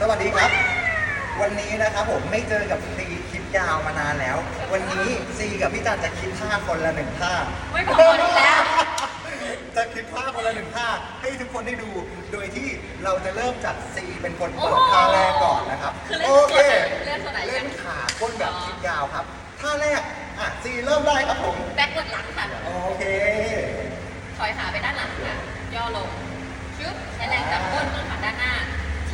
สวัสดีครับ วันนี้นะครับผมไม่เจอกับซีคิดยาวมานานแล้ว วันนี้ซีกับพี่จันจะคิดท่าคนละหนึ่งท่าไม่พออีกแล้ว จะคิดท่าคนละหนึ่งท่าให้ทุกคนได้ดู โดยที่เราจะเริ่มจากซีเป็นคนเปิดท่าแรกก่อนนะครับคือเล่นโอเคเล่นส่วนไหน เล่นขาก้นแบบคิดยาวครับท่าแรกอะซีเริ่มได้ครับผมแบ็คกดหลังค่ะ โอเคถอยขาไปด้านหลังค่ะ ย่อลงชึบใช้แร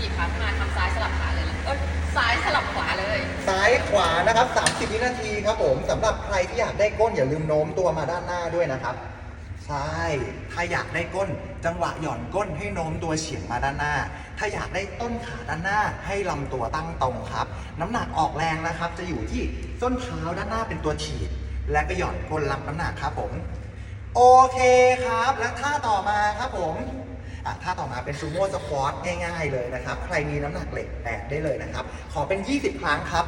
ถีบขาขึ้นมาทำซ้ายสลับขาเลยเอ้ยซ้ายสลับขวาเลย ซ้ายขวานะครับ 30 วินาทีครับผมสำหรับใครที่อยากได้ก้นอย่าลืมโน้มตัวมาด้านหน้าด้วยนะครับ ใช่ ถ้าอยากได้ก้น จังหวะหย่อนก้นให้โน้มตัวเฉียงมาด้านหน้า ถ้าอยากได้ต้นขาด้านหน้า ให้ลำตัวตั้งตรงครับ น้ำหนักออกแรงนะครับ จะอยู่ที่ส้นเท้าด้านหน้าเป็นตัวฉีด และก็หย่อนก้นรับน้ำหนักครับผม โอเคครับ และท่าต่อมาครับผม ท่าต่อมาเป็นซูโม่สควอตง่ายๆเลยนะครับ ใครมีน้ำหนักเหล็กแตะได้เลยนะครับ ขอเป็น 20 ครั้งครับ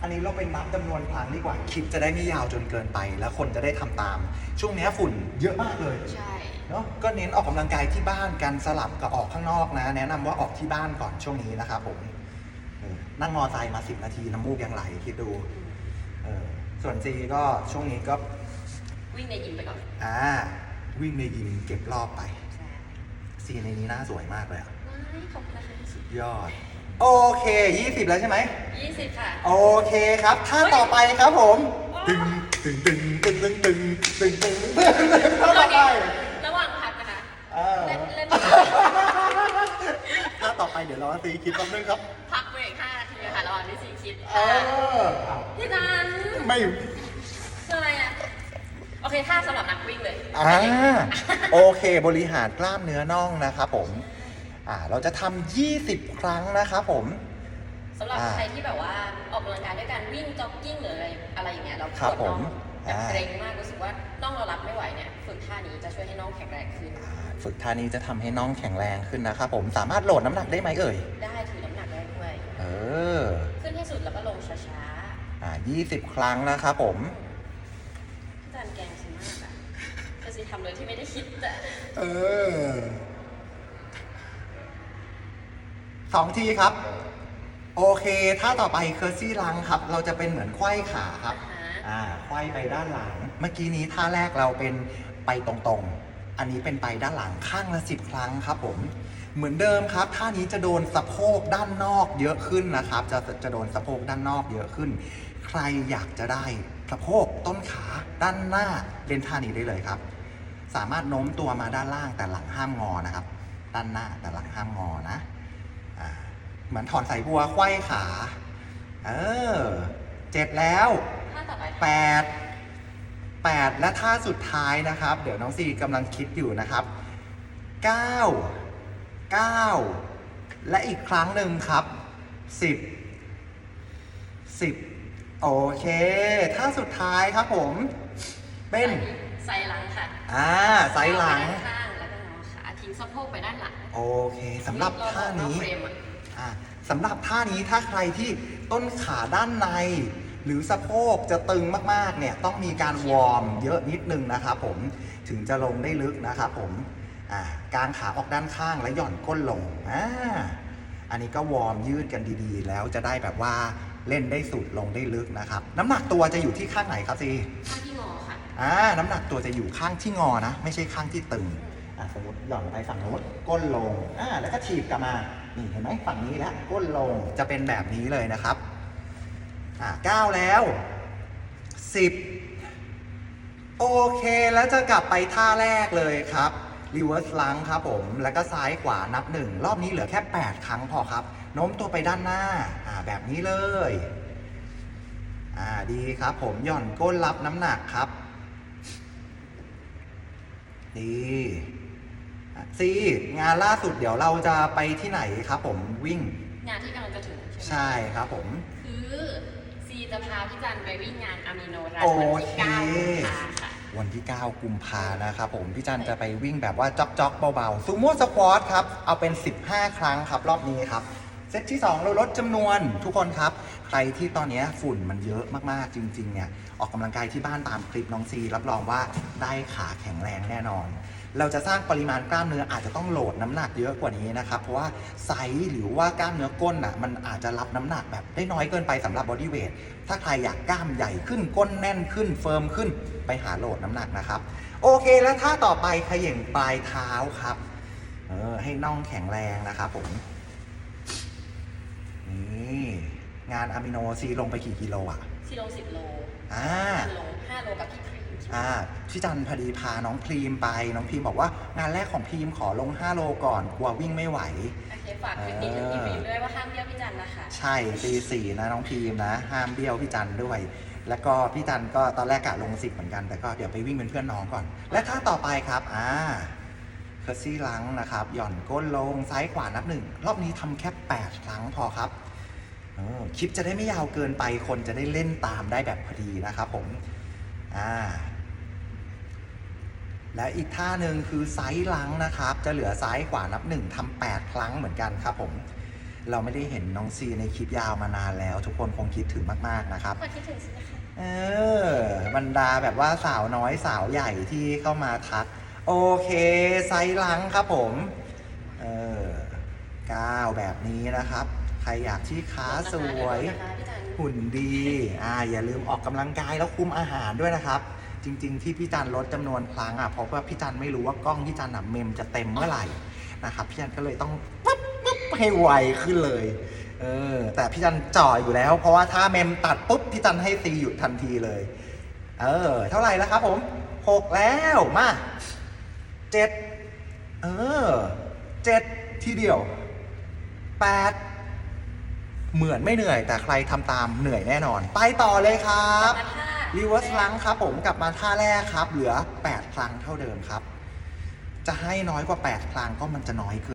อันนี้เราเป็นนับจำนวนครั้งดีกว่า คลิปจะได้ไม่ยาวจนเกินไป แล้วคนจะได้ทำตาม ช่วงนี้ฝุ่นเยอะมากเลย ใช่เนาะก็เน้นออกกำลังกายที่บ้านกันสลับกับออกข้างนอกนะ แนะนำว่าออกที่บ้านก่อนช่วงนี้นะครับผมเออนั่งมอไซค์มา 10 นาทีน้ำมูกยังไหลคิดดูเออส่วนซีก็ช่วงนี้ก็วิ่งในยิมไปก่อน อ่า วิ่งในยิมเก็บรอบไป ใช่ซีในนี้หน้าสวยมากเลยอะไม่ขอบคุณนะคะที่สุดยอด โอเค 20 แล้วใช่ไหม ยี่สิบค่ะ โอเคครับท่าต่อไปครับผมตึงตึงตึงตึงตึงตึงตึงตึงตึงตึงท่าต่อไประหว่างพักนะคะอ่าเล่นเล่นท่าต่อไปเดี๋ยวรอตีคิดแป๊บนึงครับพักเบรก5นาทีค่ะระหว่างที่ซีคิดเออเอาพี่นันไม่ คืออะไรอะ โอเคท่าสำหรับนักวิ่งเลยอ่าโอเคบริหารกล้ามเนื้อน่องนะครับผมอ่าเราจะทำ20 ครั้งนะครับผมสำหรับอ่าใครที่แบบว่าออกกำลังกายด้วยการวิ่งจ็อกกิ้งหรืออะไรอะไรอย่างเงี้ยเราครับปวดน่องผมแบบอ่าเกรงมากรู้สึกว่าน่องเรารับไม่ไหวเนี่ยฝึกท่านี้จะช่วยให้น่องแข็งแรงขึ้นอ่าฝึกท่านี้จะทำให้น้องแข็งแรงขึ้นนะครับผมสามารถโหลดน้ำหนักได้ไหมเอ่ยได้ถือน้ำหนักได้ด้วยเออขึ้นให้สุดแล้วก็ลงช้าอ่า20 ครั้งนะครับผม ๆพี่จันแกล้งฉันมากอะ จะสิทำโดยที่ไม่ได้คิดแต่เออสองทีครับ โอเคท่าต่อไปเคอร์ซี่ลังครับ เราจะเป็นเหมือนไขว้ขาครับอ่าฮะอ่าไขว้ไปด้านหลัง เมื่อกี้นี้ท่าแรกเราเป็นไปตรงๆ อันนี้เป็นไปด้านหลังข้างละสิบครั้งครับผม เหมือนเดิมครับท่านี้จะโดนสะโพกด้านนอกเยอะขึ้นนะครับ จะจะโดนสะโพกด้านนอกเยอะขึ้น ใครอยากจะได้สะโพกต้นขาด้านหน้าเล่นท่านี้ได้เลยครับ สามารถโน้มตัวมาด้านล่างแต่หลังห้ามงอนะครับ ด้านหน้าแต่หลังห้ามงอนะอ่าเหมือนถอนสายบัวไขว้ขา เออเจ็ดแล้วท่าต่อไปแปดแปดและท่าสุดท้ายนะครับ เดี๋ยวน้องซีกำลังคิดอยู่นะครับเก้าเก้าและอีกครั้งหนึ่งครับสิบสิบโอเค ท่าสุดท้ายครับผม เป็น ใส่หลังค่ะอ่าไซส์หลังไปด้านข้างแล้วก็งอขาทิ้งสะโพกไปด้านหลังโอเคสำหรับท่านี้เรเฟรมอะอะสำหรับท่านี้ถ้าใครที่ต้นขาด้านใน หรือสะโพกจะตึงมากๆเนี่ยต้องมีการวอร์มเยอะนิดนึงนะครับผมถึงจะลงได้ลึกนะครับผมอะกางขาออกด้านข้างและหย่อนก้นลงอ่าอันนี้ก็วอร์มยืดกันดีๆ แล้วจะได้แบบว่าเล่นได้สุดลงได้ลึกนะครับ น้ำหนักตัวจะอยู่ที่ข้างไหนครับซีท่าที่งอค่ะ อ่าน้ำหนักตัวจะอยู่ข้างที่งอนะ ไม่ใช่ข้างที่ตึงอะสมมติหย่อนไปฝั่งโน้นก้นลงอ่าแล้วก็ถีบกลับมานี่เห็นไหมฝั่งนี้แล้วก้นลงจะเป็นแบบนี้เลยนะครับอ่าก้าแล้วสิบโอเคแล้วจะกลับไปท่าแรกเลยครับ reverse lunge ครับผม แล้วก็ซ้ายขวานับหนึ่งรอบนี้เหลือแค่ 8 ครั้งพอครับโน้มตัวไปด้านหน้าอ่าแบบนี้เลยอ่าดีครับผมหย่อนก้นรับน้ำหนักครับ ดีอะซีงานล่าสุดเดี๋ยวเราจะไปที่ไหนครับผมวิ่ง งานที่กำลังจะถึงใช่ไหมใช่ครับผม คือซีจะพาพี่จันไปวิ่งงานอามิโนรันโอวันที่เคเก้ากุมภาค่ะ วันที่ 9 กุมภานะครับผม พี่จันจะไปวิ่งแบบว่าจ็อกจ็อกๆเบาๆซูโม่สควอตครับ เอาเป็น 15 ครั้งครับ รอบนี้ครับเซตที่ 2 เราลดจำนวนทุกคนครับ ใครที่ตอนนี้ฝุ่นมันเยอะมากๆจริงๆเนี่ยออกกำลังกายที่บ้านตามคลิปน้องซี รับรองว่าได้ขาแข็งแรงแน่นอน เราจะสร้างปริมาณกล้ามเนื้ออาจจะต้องโหลดน้ำหนักเยอะกว่านี้นะครับ เพราะว่าไซส์หรือว่ากล้ามเนื้อก้นอะมันอาจจะรับน้ำหนักแบบได้น้อยเกินไปสำหรับบอดี้เวทถ้าใครอยากกล้ามใหญ่ขึ้นก้นแน่นขึ้นเฟิร์มขึ้นไปหาโหลดน้ำหนักนะครับ โอเคแล้วท่าต่อไปเขย่งปลายเท้าครับเออให้น่องแข็งแรงนะครับผม นี่งานอะมิโนซีลงไปกี่กิโลอะชิโลสิบโลอ่าห้าโลห้าโลกับพี่ครีมอ่าพี่จันพอดีพาน้องพรีมไป น้องพรีมบอกว่างานแรกของพรีมขอลง 5 โลก่อนกลัววิ่งไม่ไหว โอเคฝากคลิปนี้ถึงพี่ครีมด้วยว่าห้ามเบี้ยวพี่จันนะคะ ใช่ตีสี่นะน้องพรีมนะ ห้ามเบี้ยวพี่จันด้วย แล้วก็พี่จันก็ตอนแรกกะลงสิบเหมือนกันแต่ก็เดี๋ยวไปวิ่งเป็นเพื่อนน้องก่อน และท่าต่อไปครับอ่า เคอร์ซี่ลังนะครับ หย่อนก้นลงซ้ายขวานับหนึ่งรอบนี้ทำแค่ 8 ครั้งพอครับเออคลิปจะได้ไม่ยาวเกินไปคนจะได้เล่นตามได้แบบพอดีนะครับผมอ่าและอีกท่าหนึ่งคือไซส์ลังนะครับ จะเหลือซ้ายขวานับหนึ่งทำแปดครั้งเหมือนกันครับผมเราไม่ได้เห็นน้องซีในคลิปยาวมานานแล้ว ทุกคนคงคิดถึงมากๆนะครับคนคิดถึงใช่ไหมคะเออบรรดาแบบว่าสาวน้อยสาวใหญ่ที่เข้ามาทัก โอเค ไซส์ลังครับผม เออก้าวแบบนี้นะครับ ใครอยากที่ขาสวย หุ่นดี อ่า อย่าลืมออกกำลังกายแล้วคุมอาหารด้วยนะครับ จริง ๆ ที่พี่จันลดจำนวนครั้งอะ เพราะว่าพี่จันไม่รู้ว่ากล้องพี่จันอะเมมจะเต็มเมื่อไหร่นะครับพี่จันก็เลยต้องปั๊บปั๊บให้ไวขึ้นเลย เออ แต่พี่จันจ่ออยู่แล้ว เพราะว่าถ้าเมมตัดปุ๊บพี่จันให้ซีหยุดทันทีเลย เออ เท่าไหร่แล้วครับผมหกแล้วมา เจ็ดเออเจ็ดทีเดียวแปดเหมือนไม่เหนื่อย แต่ใครทำตามเหนื่อยแน่นอน ไปต่อเลยครับมาท่ารีเวิร์สครั้งครับผมกลับมาท่าแรกครับ เหลือ 8 ครั้งเท่าเดิมครับ จะให้น้อยกว่า 8 ครั้งก็มันจะน้อยเกิน